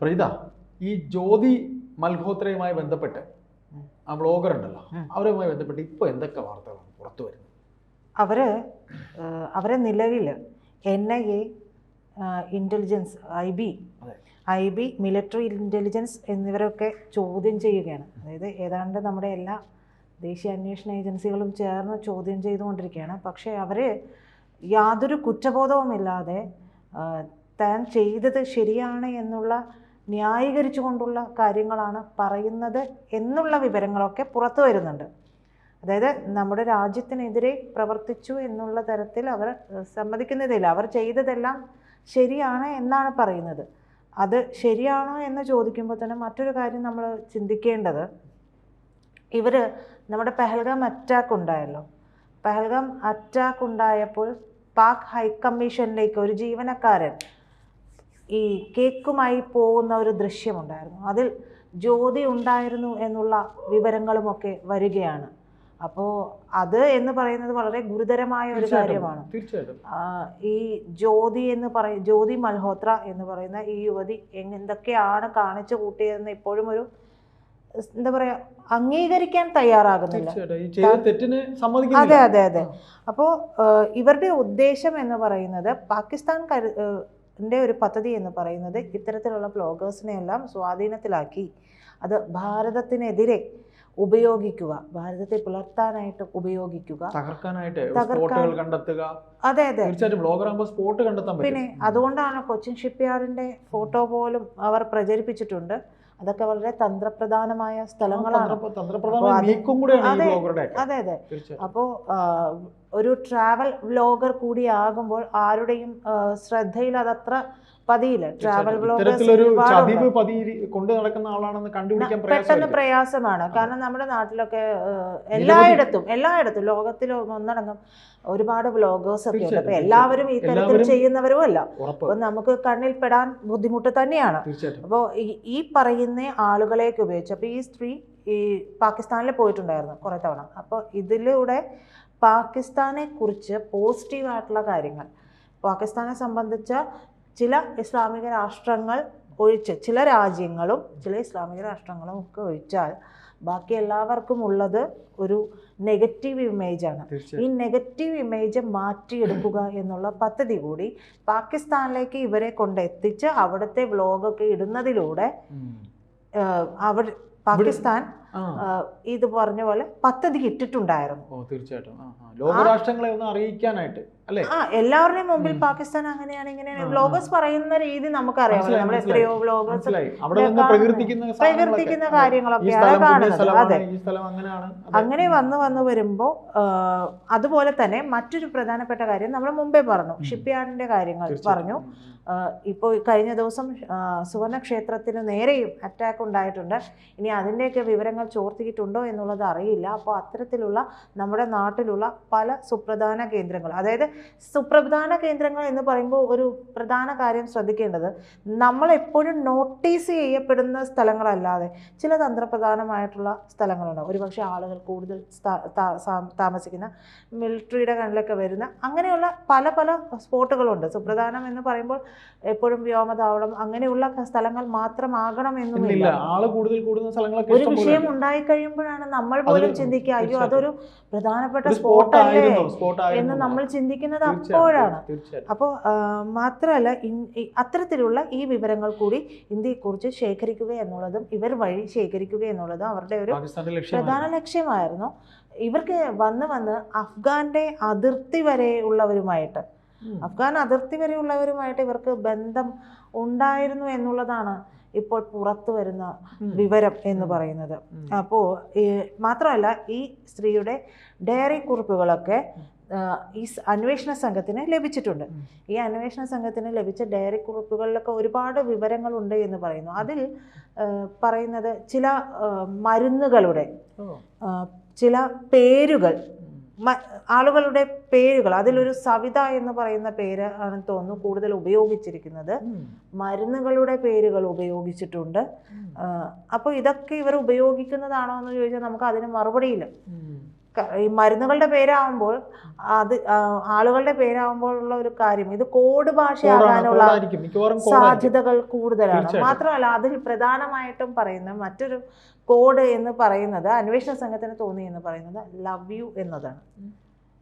പ്രീത ഈ ജ്യോതി മൽഹോത്രയുമായി ബന്ധപ്പെട്ട് ആ ബ്ലോഗർ ഉണ്ടല്ലോ. അവരുമായി ബന്ധപ്പെട്ട് ഇപ്പോൾ എന്തൊക്കെ വാർത്തകളാണ് പുറത്തു വരുന്നത് അവർ അവരെ നിലവിൽ N I A intelligence I B. I B military intelligence എന്നിവരൊക്കെ ചോദ്യം ചെയ്യുകയാണ് അതായത് ഏതാണ്ട് നമ്മുടെ എല്ലാ ദേശീയ അന്വേഷണ ഏജൻസികളും ചേർന്ന് ചോദ്യം ചെയ്തുകൊണ്ടിരിക്കുകയാണ് പക്ഷേ അവർ യാതൊരു കുറ്റബോധവുമില്ലാതെ താൻ ചെയ്തത് ശരിയാണ് എന്നുള്ള ന്യായീകരിച്ചുകൊണ്ടുള്ള കാര്യങ്ങളാണ് പറയുന്നത് എന്നുള്ള വിവരങ്ങളൊക്കെ പുറത്തു വരുന്നുണ്ട്. അതായത് നമ്മുടെ രാജ്യത്തിനെതിരെ പ്രവർത്തിച്ചു എന്നുള്ള തരത്തിൽ അവർ സമ്മതിക്കുന്നതില്ല അവർ ചെയ്തതെല്ലാം ശരിയാണ് എന്നാണ് പറയുന്നത്. അത് ശരിയാണോ എന്ന് ചോദിക്കുമ്പോൾ തന്നെ മറ്റൊരു കാര്യം നമ്മൾ ചിന്തിക്കേണ്ടത് ഇവർ നമ്മുടെ പെഹൽഗാം അറ്റാക്ക് ഉണ്ടായല്ലോ. പെഹൽഗാം അറ്റാക്ക് ഉണ്ടായപ്പോൾ പാക് ഹൈക്കമ്മീഷനിലേക്ക് ഒരു ജീവനക്കാരൻ ഈ കേക്കുമായി പോകുന്ന ഒരു ദൃശ്യമുണ്ടായിരുന്നു. അതിൽ ജ്യോതി ഉണ്ടായിരുന്നു എന്നുള്ള വിവരങ്ങളുമൊക്കെ വരികയാണ്. അപ്പോൾ അത് എന്ന് പറയുന്നത് വളരെ ഗുരുതരമായ ഒരു കാര്യമാണ്. ഈ ജ്യോതി എന്ന് പറയ ജ്യോതി മൽഹോത്ര എന്ന് പറയുന്ന ഈ യുവതി എന്തൊക്കെയാണ് കാണിച്ചു കൂട്ടിയതെന്ന് ഇപ്പോഴും ഒരു എന്താ പറയാ അംഗീകരിക്കാൻ തയ്യാറാകുന്നില്ല. അതെ അതെ അതെ. അപ്പോൾ ഇവരുടെ ഉദ്ദേശം എന്ന് പറയുന്നത് പാകിസ്ഥാൻ ന്റെ ഒരു പദ്ധതി എന്ന് പറയുന്നത് ഇത്തരത്തിലുള്ള ബ്ലോഗേഴ്സിനെയെല്ലാം സ്വാധീനത്തിലാക്കി. അത് ഭാരതത്തിനെതിരെ ഉപയോഗിക്കുക ഭാരതത്തെ പുലർത്താനായിട്ട് ഉപയോഗിക്കുക. തകർക്കാനായിട്ട്. സ്പോട്ടുകൾ കണ്ടെത്തുക. അതെ അതെ. തീർച്ചയായിട്ടും സ്പോട്ട് കണ്ടെത്താൻ പിന്നെ അതുകൊണ്ടാണ് കൊച്ചിൻ ഷിപ്പ്യാർഡിന്റെ ഫോട്ടോ പോലും അവർ പ്രചരിപ്പിച്ചിട്ടുണ്ട്. അതൊക്കെ വളരെ തന്ത്രപ്രധാനമായ സ്ഥലങ്ങളാണ്. അത് അതെ. അതെ അതെ. അപ്പോ അപ്പോൾ ഒരു ട്രാവൽ വ്ലോഗർ കൂടിയാകുമ്പോൾ ആരുടെയും ശ്രദ്ധയിൽ അതത്ര പതിയില്ല ട്രാവൽ കൊണ്ട് നടക്കുന്ന ആളാണെന്ന് കണ്ടുപിടിക്കാൻ പെട്ടെന്ന് പ്രയാസമാണ്. കാരണം നമ്മുടെ നാട്ടിലൊക്കെ എല്ലായിടത്തും എല്ലായിടത്തും ലോകത്തിൽ ഒന്നടങ്കം ഒരുപാട് വ്ലോഗേഴ്സ് ഒക്കെ ഉണ്ട്. അപ്പൊ എല്ലാവരും ഈ തരത്തിൽ ചെയ്യുന്നവരും അല്ല. അപ്പൊ നമുക്ക് കണ്ണിൽ പെടാൻ ബുദ്ധിമുട്ട് തന്നെയാണ്. അപ്പോൾ ഈ ഈ പറയുന്ന ആളുകളെയൊക്കെ ഉപയോഗിച്ച് അപ്പോൾ ഈ സ്ത്രീ ഈ പാകിസ്ഥാനിൽ പോയിട്ടുണ്ടായിരുന്നു കുറേ തവണ. അപ്പോൾ ഇതിലൂടെ പാകിസ്ഥാനെ കുറിച്ച് പോസിറ്റീവായിട്ടുള്ള കാര്യങ്ങൾ പാകിസ്ഥാനെ സംബന്ധിച്ച ചില ഇസ്ലാമിക രാഷ്ട്രങ്ങൾ ഒഴിച്ച് ചില രാജ്യങ്ങളും ചില ഇസ്ലാമിക രാഷ്ട്രങ്ങളും ഒക്കെ ഒഴിച്ചാൽ ബാക്കി എല്ലാവർക്കും ഉള്ളത് ഒരു നെഗറ്റീവ് ഇമേജാണ് ഈ നെഗറ്റീവ് ഇമേജ് മാറ്റിയെടുക്കുക എന്നുള്ള പദ്ധതി കൂടി പാകിസ്ഥാനിലേക്ക് ഇവരെ കൊണ്ടെത്തിച്ച് അവിടുത്തെ വ്ലോഗൊക്കെ ഇടുന്നതിലൂടെ അവർ പാകിസ്ഥാൻ ഇത് പറഞ്ഞ പോലെ പദ്ധതി ഇട്ടിട്ടുണ്ടായിരുന്നു. ഓ തീർച്ചയായിട്ടും. ലോകരാഷ്ട്രങ്ങളെ ഒന്ന് അറിയിക്കാനായിട്ട് അല്ലേ? ആ എല്ലാവരുടെയും മുമ്പിൽ പാകിസ്ഥാൻ അങ്ങനെയാണ് ഇങ്ങനെയാണ്. വ്ലോഗേഴ്സ് പറയുന്ന രീതി നമുക്കറിയാമല്ലോ മനസ്സിലായി, നമ്മൾ എത്രയോ വ്ലോഗേഴ്സ് പ്രകീർത്തിക്കുന്ന. കാര്യങ്ങളൊക്കെയാണ് കാണുന്നത്. അതെ. അങ്ങനെ വന്ന് വന്ന് വരുമ്പോൾ അതുപോലെ തന്നെ മറ്റൊരു പ്രധാനപ്പെട്ട കാര്യം നമ്മൾ മുമ്പേ പറഞ്ഞു. ഷിപ്പ് യാർഡിന്റെ കാര്യങ്ങൾ പറഞ്ഞു. ഇപ്പോൾ കഴിഞ്ഞ ദിവസം സുവർണക്ഷേത്രത്തിന് നേരെയും അറ്റാക്ക് ഉണ്ടായിട്ടുണ്ട്. ഇനി അതിന്റെയൊക്കെ വിവരങ്ങൾ ചോർത്തിയിട്ടുണ്ടോ എന്നുള്ളത് അറിയില്ല. അപ്പോൾ അത്തരത്തിലുള്ള നമ്മുടെ നാട്ടിലുള്ള പല സുപ്രധാന കേന്ദ്രങ്ങൾ അതായത് സുപ്രധാന കേന്ദ്രങ്ങൾ എന്ന് പറയുമ്പോൾ ഒരു പ്രധാന കാര്യം ശ്രദ്ധിക്കേണ്ടത് നമ്മൾ എപ്പോഴും നോട്ടീസ് ചെയ്യപ്പെടുന്ന സ്ഥലങ്ങളല്ലാതെ ചില തന്ത്രപ്രധാനമായിട്ടുള്ള സ്ഥലങ്ങളുണ്ട്. ഒരുപക്ഷെ ആളുകൾ കൂടുതൽ താമസിക്കുന്ന മിലിറ്ററിയുടെ കണ്ണിലൊക്കെ വരുന്ന അങ്ങനെയുള്ള പല പല സ്പോട്ടുകളുണ്ട് സുപ്രധാനം എന്ന് പറയുമ്പോൾ എപ്പോഴും വ്യോമതാവളം അങ്ങനെയുള്ള സ്ഥലങ്ങൾ മാത്രമാകണം എന്നുമില്ല. ഒരു വിഷയം ഉണ്ടായി കഴിയുമ്പോഴാണ് നമ്മൾ പോലും ചിന്തിക്കുക അയ്യോ അതൊരു പ്രധാനപ്പെട്ട സ്പോട്ടല്ലേ എന്ന് നമ്മൾ ചിന്തിക്കുന്നത് അപ്പോഴാണ്. അപ്പോൾ മാത്രമല്ല അത്തരത്തിലുള്ള ഈ വിവരങ്ങൾ കൂടി ഇന്ത്യയെക്കുറിച്ച് ശേഖരിക്കുക എന്നുള്ളതും ഇവർ വഴി ശേഖരിക്കുക എന്നുള്ളതും അവരുടെ ഒരു പ്രധാന ലക്ഷ്യമായിരുന്നു. ഇവർക്ക് വന്ന് വന്ന് അഫ്ഗാന്റെ അതിർത്തി വരെ ഉള്ളവരുമായിട്ട് ഉം. അഫ്ഗാൻ അതിർത്തി വരെയുള്ളവരുമായിട്ട് ഇവർക്ക് ബന്ധം ഉണ്ടായിരുന്നു എന്നുള്ളതാണ് ഇപ്പോൾ പുറത്തു വരുന്ന വിവരം എന്ന്. പറയുന്നത്. അപ്പോൾ മാത്രമല്ല ഈ സ്ത്രീയുടെ ഡയറി കുറിപ്പുകളൊക്കെ ഈ അന്വേഷണ സംഘത്തിന് ലഭിച്ചിട്ടുണ്ട്. ഈ അന്വേഷണ സംഘത്തിന് ലഭിച്ച ഡയറി കുറിപ്പുകളിലൊക്കെ ഒരുപാട് വിവരങ്ങളുണ്ട് എന്ന് പറയുന്നു. അതിൽ പറയുന്നത് ചില മരുന്നുകളുടെ ചില പേരുകൾ ആളുകളുടെ പേരുകൾ അതിലൊരു സവിത എന്ന് പറയുന്ന പേര് ആണ് തോന്നുന്നു കൂടുതൽ ഉപയോഗിച്ചിരിക്കുന്നത്. മരുന്നുകളുടെ പേരുകൾ ഉപയോഗിച്ചിട്ടുണ്ട്. അപ്പോൾ ഇതൊക്കെ ഇവർ ഉപയോഗിക്കുന്നതാണോ എന്ന് ചോദിച്ചാൽ നമുക്ക് അതിന് മറുപടിയില്ല ഈ മരുന്നുകളുടെ പേരാകുമ്പോൾ അത് ആളുകളുടെ പേരാവുമ്പോൾ ഉള്ള ഒരു കാര്യം. ഇത് കോഡ് ഭാഷയാകാനുള്ള സാധ്യതകൾ കൂടുതലാണ്. മാത്രമല്ല അതിൽ പ്രധാനമായിട്ടും പറയുന്ന മറ്റൊരു കോഡ് എന്ന് പറയുന്നത് അന്വേഷണ സംഘത്തിന് തോന്നി എന്ന് പറയുന്നത് ലവ് യു എന്നതാണ്.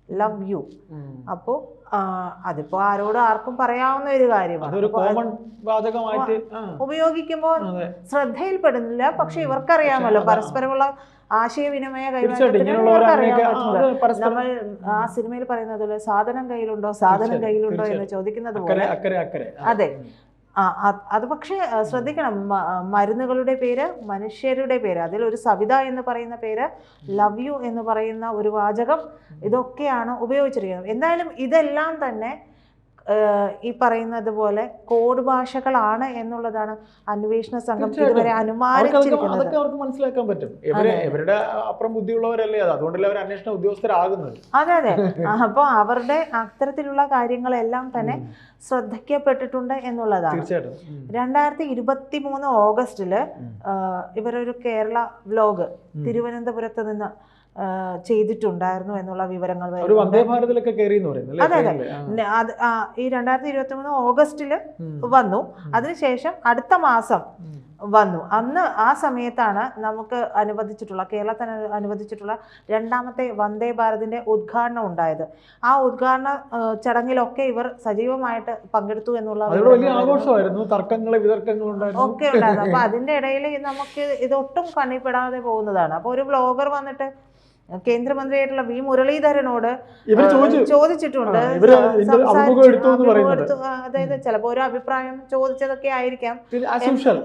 ലവ് യു അപ്പോ അപ്പോൾ അതിപ്പോ ആരോട് ആർക്കും പറയാവുന്ന ഒരു കാര്യമാണ്. ഉപയോഗിക്കുമ്പോൾ ശ്രദ്ധയിൽപ്പെടുന്നില്ല. പക്ഷെ ഇവർക്കറിയാമല്ലോ പരസ്പരമുള്ള ആശയവിനിമയ പരസ്പരം നമ്മൾ ആ സിനിമയിൽ പറയുന്നത് സാധനം കയ്യിലുണ്ടോ സാധനം കയ്യിലുണ്ടോ എന്ന് ചോദിക്കുന്നത് പോലെ അതെ. അത് പക്ഷേ ശ്രദ്ധിക്കണം. മരുന്നുകളുടെ പേര് മനുഷ്യരുടെ പേര് അതിൽ ഒരു സവിത എന്ന് പറയുന്ന പേര് ലവ് യു എന്ന് പറയുന്ന ഒരു വാചകം ഇതൊക്കെയാണ് ഉപയോഗിച്ചിരിക്കുന്നത്. എന്തായാലും ഇതെല്ലാം തന്നെ ഈ പറയുന്നത് പോലെ കോഡ് ഭാഷകളാണ് എന്നുള്ളതാണ് അന്വേഷണ സംഘം. ഇതുവരെ അനുമാനിച്ചിരിക്കുന്നത്. അവർക്ക് മനസ്സിലാക്കാൻ പറ്റും. ഇവരുടെ അപ്പുറം ബുദ്ധിയുള്ളവരല്ലേ അത്? അതുകൊണ്ടല്ലേ അവർ അന്വേഷണ ഉദ്യോഗസ്ഥരാകുന്നത് അതെ അതെ. അപ്പോൾ അവരുടെ അത്തരത്തിലുള്ള കാര്യങ്ങളെല്ലാം തന്നെ ശ്രദ്ധിക്കപ്പെട്ടിട്ടുണ്ട് എന്നുള്ളതാണ്. തീർച്ചയായിട്ടും. രണ്ടായിരത്തി ഇരുപത്തി മൂന്ന് ഓഗസ്റ്റിൽ ഇവരൊരു കേരള വ്ലോഗ്. തിരുവനന്തപുരത്ത് നിന്ന് ചെയ്തിട്ടുണ്ടായിരുന്നു എന്നുള്ള വിവരങ്ങൾ അതെ, അതെ. ഈ രണ്ടായിരത്തി ഇരുപത്തി മൂന്ന് ഓഗസ്റ്റിൽ. വന്നു. അതിനുശേഷം അടുത്ത മാസം വന്നു. അന്ന് ആ സമയത്താണ് നമുക്ക് അനുവദിച്ചിട്ടുള്ള കേരളത്തിന് അനുവദിച്ചിട്ടുള്ള രണ്ടാമത്തെ വന്ദേ ഭാരതിന്റെ ഉദ്ഘാടനം ഉണ്ടായത്. ആ ഉദ്ഘാടന ചടങ്ങിലൊക്കെ ഇവർ സജീവമായിട്ട് പങ്കെടുത്തു എന്നുള്ള ഒക്കെ ഉണ്ടായിരുന്നു. അപ്പൊ അതിന്റെ ഇടയിൽ നമുക്ക് ഇതൊട്ടും കണ്ണിപ്പെടാതെ പോകുന്നതാണ്. അപ്പൊ ഒരു ബ്ലോഗർ വന്നിട്ട് കേന്ദ്രമന്ത്രിയായിട്ടുള്ള വി മുരളീധരനോട് ചോദിച്ചിട്ടുണ്ട്. അതായത് ചിലപ്പോ ഒരു അഭിപ്രായം ചോദിച്ചതൊക്കെ ആയിരിക്കാം.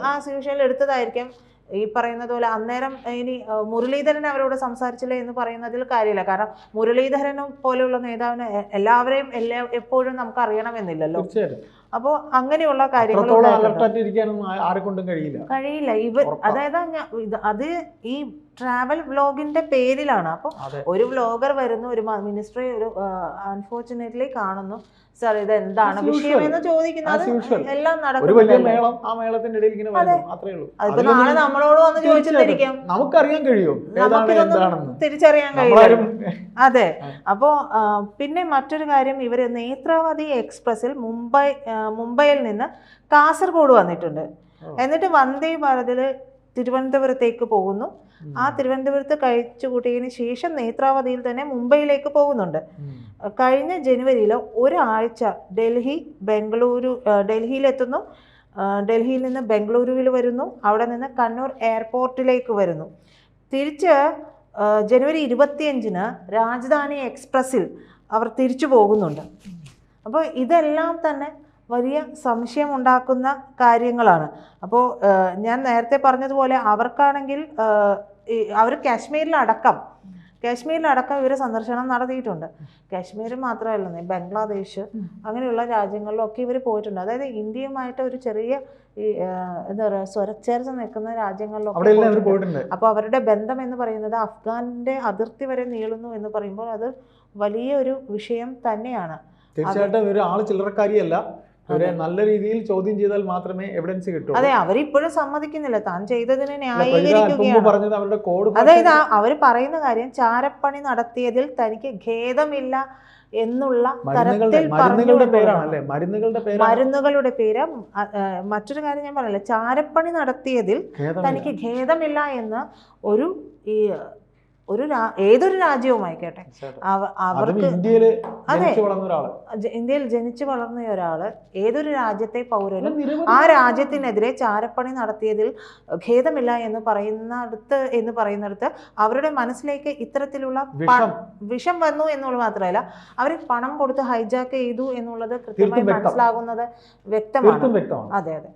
ആ സൂഷ്യൽ. എടുത്തതായിരിക്കാം. ഈ പറയുന്നത് പോലെ അന്നേരം ഇനി മുരളീധരൻ അവരോട് സംസാരിച്ചില്ല എന്ന് പറയുന്നതിൽ കാര്യമില്ല. കാരണം മുരളീധരനും പോലെയുള്ള നേതാവിന് എല്ലാവരെയും എല്ലാ എപ്പോഴും നമുക്ക് അറിയണമെന്നില്ലല്ലോ അപ്പോൾ അങ്ങനെയുള്ള കാര്യങ്ങൾ കഴിയില്ല. കഴിയില്ല. ഇവർ അതായത് അത് ഈ ട്രാവൽ വ്ലോഗിന്റെ പേരിലാണ്. അപ്പോൾ ഒരു വ്ലോഗർ വരുന്നു ഒരു മിനിസ്ട്രി ഒരു അൺഫോർച്ചുനേറ്റ്ലി കാണുന്നു. സാർ ഇത് എന്താണ് വിഷയം എന്ന് ചോദിക്കുന്നത്. എല്ലാം ഉള്ളൂ. അതിപ്പോ നാളെ നമ്മളോട് വന്ന് ചോദിച്ചിരിക്കാം തീർച്ചയായിട്ടും നമുക്കറിയാൻ കഴിയും നമുക്കിതൊന്നും തിരിച്ചറിയാൻ കഴിയും അതെ. അപ്പോ പിന്നെ മറ്റൊരു കാര്യം ഇവർ നേത്രാവതി എക്സ്പ്രസിൽ മുംബൈ മുംബൈയിൽ നിന്ന് കാസർഗോഡ് വന്നിട്ടുണ്ട്. എന്നിട്ട് വന്ദേ ഭാരതിൽ തിരുവനന്തപുരത്തേക്ക് പോകുന്നു. ആ തിരുവനന്തപുരത്ത് കഴിച്ചു കൂട്ടിയതിന് ശേഷം നേത്രാവതിയിൽ തന്നെ മുംബൈയിലേക്ക് പോകുന്നുണ്ട്. കഴിഞ്ഞ ജനുവരിയിൽ ഒരാഴ്ച ഡൽഹി ബംഗളൂരു ഡൽഹിയിലെത്തുന്നു. ഡൽഹിയിൽ നിന്ന് ബംഗളൂരുവിൽ വരുന്നു. അവിടെ നിന്ന് കണ്ണൂർ എയർപോർട്ടിലേക്ക് വരുന്നു. തിരിച്ച് ജനുവരി ജനുവരി ഇരുപത്തിയഞ്ചിന് രാജധാനി എക്സ്പ്രസ്സിൽ അവർ തിരിച്ചു പോകുന്നുണ്ട്. അപ്പോൾ ഇതെല്ലാം തന്നെ വലിയ സംശയമുണ്ടാക്കുന്ന കാര്യങ്ങളാണ്. അപ്പോൾ ഞാൻ നേരത്തെ പറഞ്ഞതുപോലെ അവർക്കാണെങ്കിൽ അവർ കാശ്മീരിലടക്കം കാശ്മീരിലടക്കം ഇവർ സന്ദർശനം നടത്തിയിട്ടുണ്ട്. കാശ്മീർ മാത്രമല്ല ബംഗ്ലാദേശ് അങ്ങനെയുള്ള രാജ്യങ്ങളിലൊക്കെ ഇവർ പോയിട്ടുണ്ട്. അതായത് ഇന്ത്യയുമായിട്ട് ഒരു ചെറിയ ഈ എന്താ പറയുക സ്വരച്ചേർച്ച നിൽക്കുന്ന രാജ്യങ്ങളിലൊക്കെ. പോയിട്ടുണ്ട്. അപ്പോൾ അവരുടെ ബന്ധം എന്ന് പറയുന്നത് അഫ്ഗാനിന്റെ അതിർത്തി വരെ നീളുന്നു എന്ന് പറയുമ്പോൾ അത് വലിയൊരു വിഷയം തന്നെയാണ്. തീർച്ചയായിട്ടും ഇവർ ആൾ ചില്ലറക്കാരിയല്ല. ഇവരെ നല്ല രീതിയിൽ ചോദ്യം ചെയ്താൽ മാത്രമേ എവിഡൻസ് കിട്ടൂ അതെ അവരിപ്പോഴും സമ്മതിക്കുന്നില്ല. താൻ ചെയ്തതിനെ ന്യായീകരിക്കുകയാണ്. അതായത് അവർ പറയുന്ന കാര്യം ചാരപ്പണി നടത്തിയതിൽ തനിക്ക് ഖേദമില്ല എന്നുള്ള തരത്തിൽ മരുന്നുകളുടെ മരുന്നുകളുടെ പേര്. മറ്റൊരു കാര്യം ഞാൻ പറഞ്ഞില്ല? ചാരപ്പണി നടത്തിയതിൽ തനിക്ക് ഖേദമില്ല എന്ന് ഒരു ഈ ഒരു രാ- ഏതൊരു രാജ്യവുമായിക്കോട്ടെ ആയിക്കോട്ടെ. അവർക്ക് അതെ. ഇന്ത്യയിൽ ജനിച്ചു വളർന്ന ഒരാൾ ഏതൊരു രാജ്യത്തെ പൗരനും ആ രാജ്യത്തിനെതിരെ ചാരപ്പണി നടത്തിയതിൽ ഖേദമില്ല എന്ന് പറയുന്നിടത്ത് എന്ന് പറയുന്നിടത്ത് അവരുടെ മനസ്സിലേക്ക് ഇത്തരത്തിലുള്ള വിഷം. വന്നു എന്നുള്ളത് മാത്രമല്ല അവർ പണം കൊടുത്ത് ഹൈജാക്ക് ചെയ്തു എന്നുള്ളത് കൃത്യമായി മനസ്സിലാകുന്നത് വ്യക്തമാണ്. അതെ അതെ.